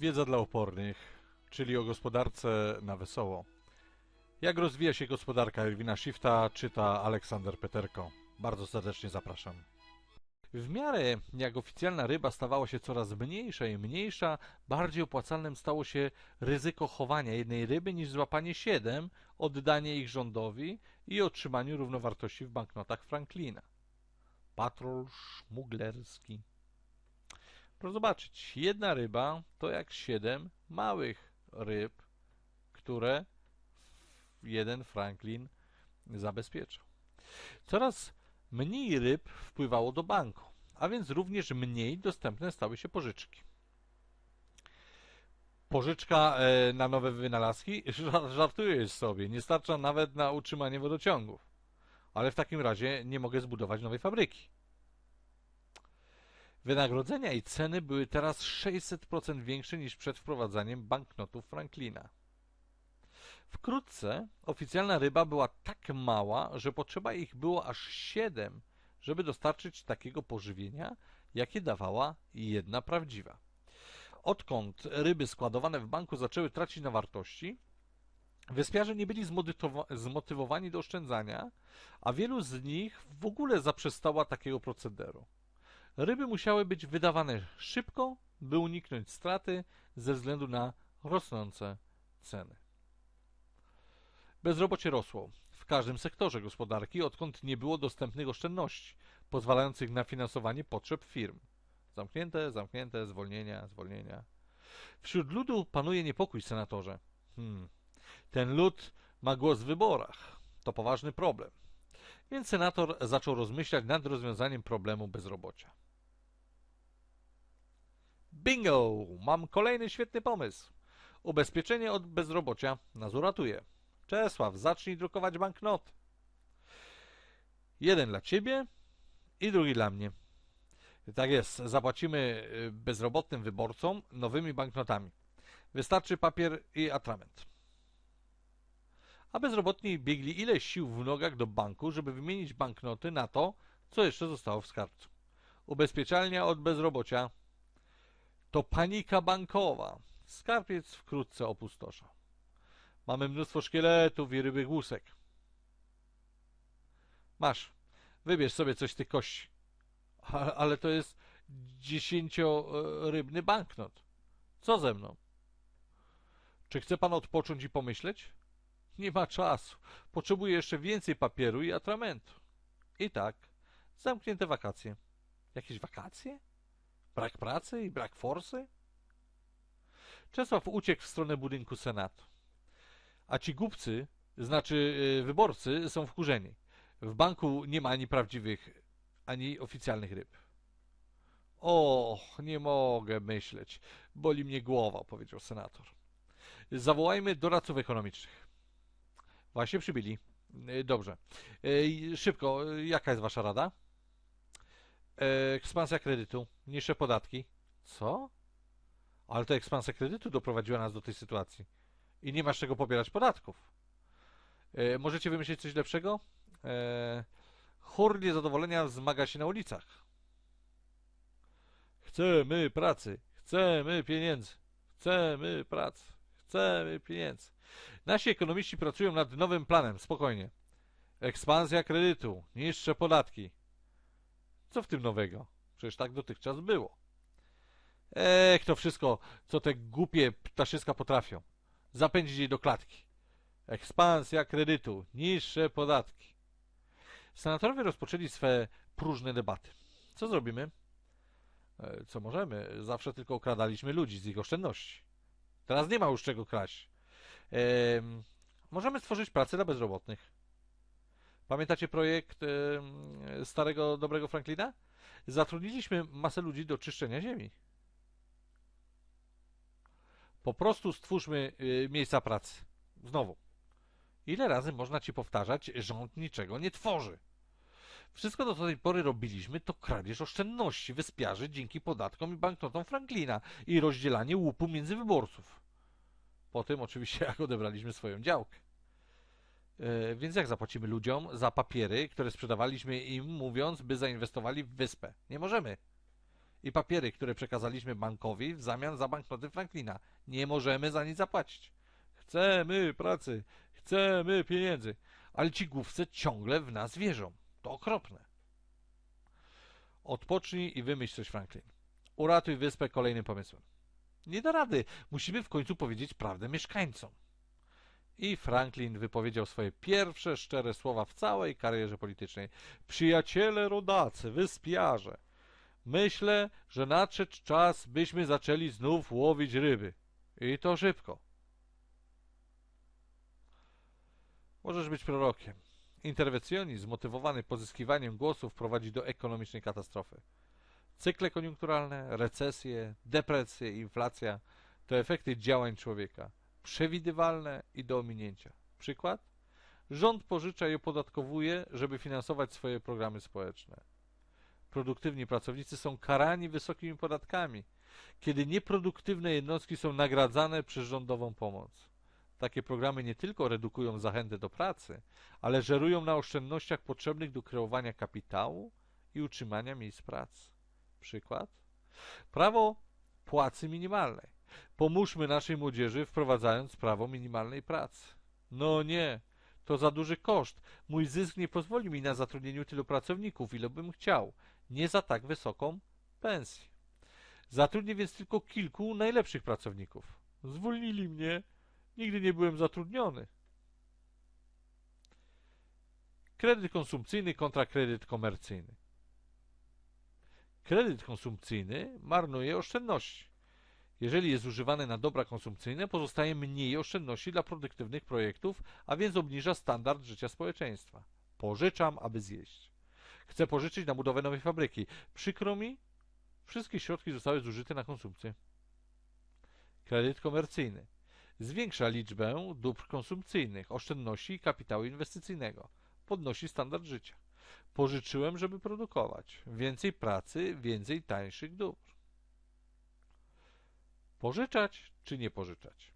Wiedza dla opornych, czyli o gospodarce na wesoło. Jak rozwija się gospodarka Erwina Shifta, czyta Aleksander Peterko. Bardzo serdecznie zapraszam. W miarę jak oficjalna ryba stawała się coraz mniejsza i mniejsza, bardziej opłacalnym stało się ryzyko chowania jednej ryby niż złapanie siedem, oddanie ich rządowi i otrzymaniu równowartości w banknotach Franklina. Patrol szmuglerski. Proszę zobaczyć, jedna ryba to jak siedem małych ryb, które jeden Franklin zabezpieczał. Coraz mniej ryb wpływało do banku, a więc również mniej dostępne stały się pożyczki. Pożyczka e, na nowe wynalazki? Żartujesz sobie, nie starcza nawet na utrzymanie wodociągów. Ale w takim razie nie mogę zbudować nowej fabryki. Wynagrodzenia i ceny były teraz 600% większe niż przed wprowadzaniem banknotów Franklina. Wkrótce oficjalna ryba była tak mała, że potrzeba ich było aż 7, żeby dostarczyć takiego pożywienia, jakie dawała jedna prawdziwa. Odkąd ryby składowane w banku zaczęły tracić na wartości, wyspiarze nie byli zmotywowani do oszczędzania, a wielu z nich w ogóle zaprzestała takiego procederu. Ryby musiały być wydawane szybko, by uniknąć straty ze względu na rosnące ceny. Bezrobocie rosło w każdym sektorze gospodarki, odkąd nie było dostępnych oszczędności pozwalających na finansowanie potrzeb firm. Zamknięte, zamknięte, zwolnienia, zwolnienia. Wśród ludu panuje niepokój, senatorze. Hmm. Ten lud ma głos w wyborach. To poważny problem. Więc senator zaczął rozmyślać nad rozwiązaniem problemu bezrobocia. Bingo! Mam kolejny świetny pomysł. Ubezpieczenie od bezrobocia nas uratuje. Czesław, zacznij drukować banknot. Jeden dla ciebie i drugi dla mnie. Tak jest, zapłacimy y, bezrobotnym wyborcom nowymi banknotami. Wystarczy papier i atrament. A bezrobotni biegli ile sił w nogach do banku, żeby wymienić banknoty na to, co jeszcze zostało w skarbcu. Ubezpieczalnia od bezrobocia to panika bankowa. Skarbiec wkrótce opustosza. Mamy mnóstwo szkieletów i rybych łusek. Masz, wybierz sobie coś tych kości. Ale to jest dziesięciorybny banknot. Co ze mną? Czy chce pan odpocząć i pomyśleć? Nie ma czasu. Potrzebuję jeszcze więcej papieru i atramentu. I tak, zamknięte wakacje. Jakieś wakacje? Brak pracy i brak forsy? Czesław uciekł w stronę budynku Senatu. A ci głupcy, znaczy y, wyborcy, są wkurzeni. W banku nie ma ani prawdziwych, ani oficjalnych ryb. O, nie mogę myśleć. Boli mnie głowa, powiedział senator. Zawołajmy doradców ekonomicznych. Właśnie przybyli. Y, dobrze. Y, szybko, jaka jest wasza rada? Ekspansja kredytu, niższe podatki. Co? Ale to ekspansja kredytu doprowadziła nas do tej sytuacji. I nie masz czego pobierać podatków. E, możecie wymyślić coś lepszego? E, chór niezadowolenia zmaga się na ulicach. Chcemy pracy, chcemy pieniędzy, chcemy pracy, chcemy pieniędzy. Nasi ekonomiści pracują nad nowym planem, spokojnie. Ekspansja kredytu, niższe podatki. Co w tym nowego? Przecież tak dotychczas było. Ech, to wszystko, co te głupie ptaszyska potrafią. Zapędzić je do klatki. Ekspansja kredytu, niższe podatki. Senatorowie rozpoczęli swe próżne debaty. Co zrobimy? E, co możemy? Zawsze tylko okradaliśmy ludzi z ich oszczędności. Teraz nie ma już czego kraść. Ehm, możemy stworzyć pracę dla bezrobotnych. Pamiętacie projekt starego, dobrego Franklina? Zatrudniliśmy masę ludzi do czyszczenia ziemi. Po prostu stwórzmy y, miejsca pracy. Znowu. Ile razy można ci powtarzać, rząd niczego nie tworzy? Wszystko, co do tej pory robiliśmy, to kradzież oszczędności wyspiarzy dzięki podatkom i banknotom Franklina i rozdzielanie łupu między wyborców. Po tym oczywiście jak odebraliśmy swoją działkę. Yy, więc jak zapłacimy ludziom za papiery, które sprzedawaliśmy im, mówiąc, by zainwestowali w wyspę? Nie możemy. i papiery, które przekazaliśmy bankowi w zamian za banknoty Franklina. Nie możemy za nic zapłacić. Chcemy pracy, chcemy pieniędzy, ale ci główce ciągle w nas wierzą. To okropne. Odpocznij i wymyśl coś, Franklin. Uratuj wyspę kolejnym pomysłem. Nie da rady. Musimy w końcu powiedzieć prawdę mieszkańcom. I Franklin wypowiedział swoje pierwsze szczere słowa w całej karierze politycznej. Przyjaciele rodacy, wyspiarze, myślę, że nadszedł czas, byśmy zaczęli znów łowić ryby. I to szybko. Możesz być prorokiem. Interwencjonizm motywowany pozyskiwaniem głosów prowadzi do ekonomicznej katastrofy. Cykle koniunkturalne, recesje, depresje, inflacja to efekty działań człowieka, przewidywalne i do ominięcia. Przykład? Rząd pożycza i opodatkowuje, żeby finansować swoje programy społeczne. Produktywni pracownicy są karani wysokimi podatkami, kiedy nieproduktywne jednostki są nagradzane przez rządową pomoc. Takie programy nie tylko redukują zachętę do pracy, ale żerują na oszczędnościach potrzebnych do kreowania kapitału i utrzymania miejsc pracy. Przykład? Prawo płacy minimalnej. Pomóżmy naszej młodzieży wprowadzając prawo minimalnej pracy. No nie, to za duży koszt. Mój zysk nie pozwoli mi na zatrudnieniu tylu pracowników, ile bym chciał. Nie za tak wysoką pensję. Zatrudnię więc tylko kilku najlepszych pracowników. Zwolnili mnie. Nigdy nie byłem zatrudniony. Kredyt konsumpcyjny kontra kredyt komercyjny. Kredyt konsumpcyjny marnuje oszczędności. Jeżeli jest używany na dobra konsumpcyjne, pozostaje mniej oszczędności dla produktywnych projektów, a więc obniża standard życia społeczeństwa. Pożyczam, aby zjeść. Chcę pożyczyć na budowę nowej fabryki. Przykro mi, wszystkie środki zostały zużyte na konsumpcję. Kredyt komercyjny zwiększa liczbę dóbr konsumpcyjnych, oszczędności i kapitału inwestycyjnego. Podnosi standard życia. Pożyczyłem, żeby produkować. Więcej pracy, więcej tańszych dóbr. Pożyczać czy nie pożyczać?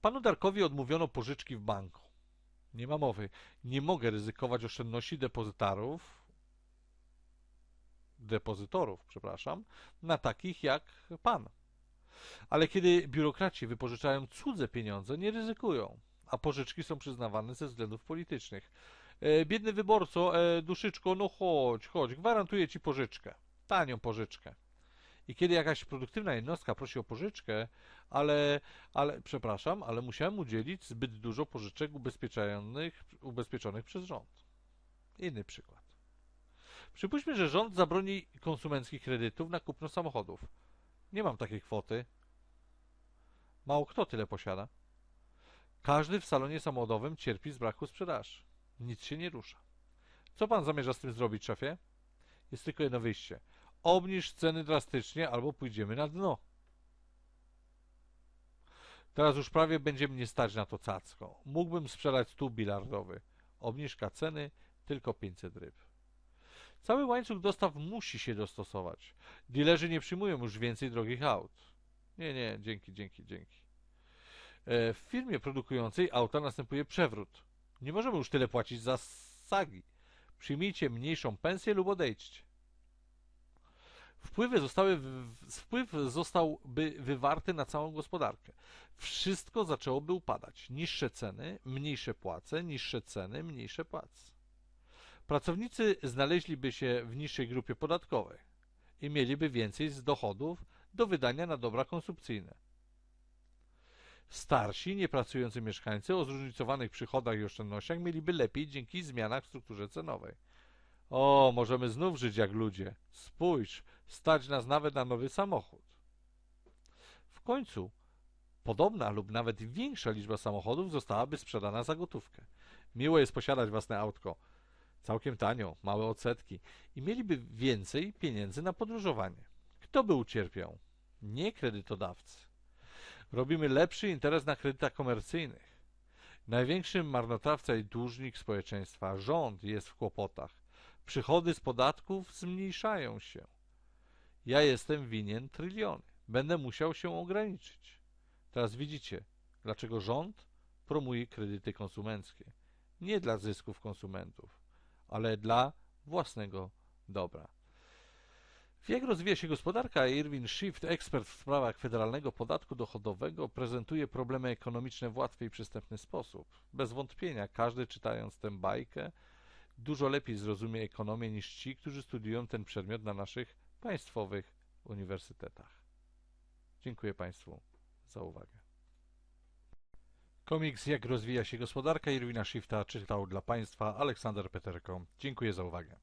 Panu Darkowi odmówiono pożyczki w banku. Nie ma mowy. Nie mogę ryzykować oszczędności depozytarów, depozytorów, przepraszam, na takich jak pan. Ale kiedy biurokraci wypożyczają cudze pieniądze, nie ryzykują, a pożyczki są przyznawane ze względów politycznych. E, biedny wyborco, e, duszyczko, no chodź, chodź, gwarantuję ci pożyczkę. Tanią pożyczkę. I kiedy jakaś produktywna jednostka prosi o pożyczkę, ale, ale przepraszam, ale musiałem udzielić zbyt dużo pożyczek ubezpieczonych, ubezpieczonych przez rząd. Inny przykład. Przypuśćmy, że rząd zabroni konsumenckich kredytów na kupno samochodów. Nie mam takiej kwoty. Mało kto tyle posiada. Każdy w salonie samochodowym cierpi z braku sprzedaży. Nic się nie rusza. Co pan zamierza z tym zrobić, szefie? Jest tylko jedno wyjście. Obniż ceny drastycznie, albo pójdziemy na dno. Teraz już prawie będzie mnie stać na to cacko. Mógłbym sprzedać stół bilardowy. Obniżka ceny tylko 500 ryb. Cały łańcuch dostaw musi się dostosować. Dilerzy nie przyjmują już więcej drogich aut. Nie, nie, dzięki, dzięki, dzięki. E, w firmie produkującej auta następuje przewrót. Nie możemy już tyle płacić za sagi. Przyjmijcie mniejszą pensję lub odejdźcie. Wpływy zostały, wpływ zostałby wywarty na całą gospodarkę. Wszystko zaczęłoby upadać. Niższe ceny, mniejsze płace, niższe ceny, mniejsze płace. Pracownicy znaleźliby się w niższej grupie podatkowej i mieliby więcej z dochodów do wydania na dobra konsumpcyjne. Starsi, niepracujący mieszkańcy o zróżnicowanych przychodach i oszczędnościach mieliby lepiej dzięki zmianach w strukturze cenowej. O, możemy znów żyć jak ludzie. Spójrz, stać nas nawet na nowy samochód. W końcu podobna lub nawet większa liczba samochodów zostałaby sprzedana za gotówkę. Miło jest posiadać własne autko. Całkiem tanio, małe odsetki i mieliby więcej pieniędzy na podróżowanie. Kto by ucierpiał? Nie kredytodawcy. Robimy lepszy interes na kredytach komercyjnych. Największym marnotrawca i dłużnik społeczeństwa, rząd, jest w kłopotach. Przychody z podatków zmniejszają się. Ja jestem winien tryliony. Będę musiał się ograniczyć. Teraz widzicie, dlaczego rząd promuje kredyty konsumenckie. Nie dla zysków konsumentów, ale dla własnego dobra. Jak rozwija się gospodarka, Irwin Schiff, ekspert w sprawach federalnego podatku dochodowego, prezentuje problemy ekonomiczne w łatwy i przystępny sposób. Bez wątpienia, każdy czytając tę bajkę, dużo lepiej zrozumie ekonomię niż ci, którzy studiują ten przedmiot na naszych państwowych uniwersytetach. Dziękuję Państwu za uwagę. Komiks Jak rozwija się gospodarka Irwina Shifta czytał dla Państwa Aleksander Peterko. Dziękuję za uwagę.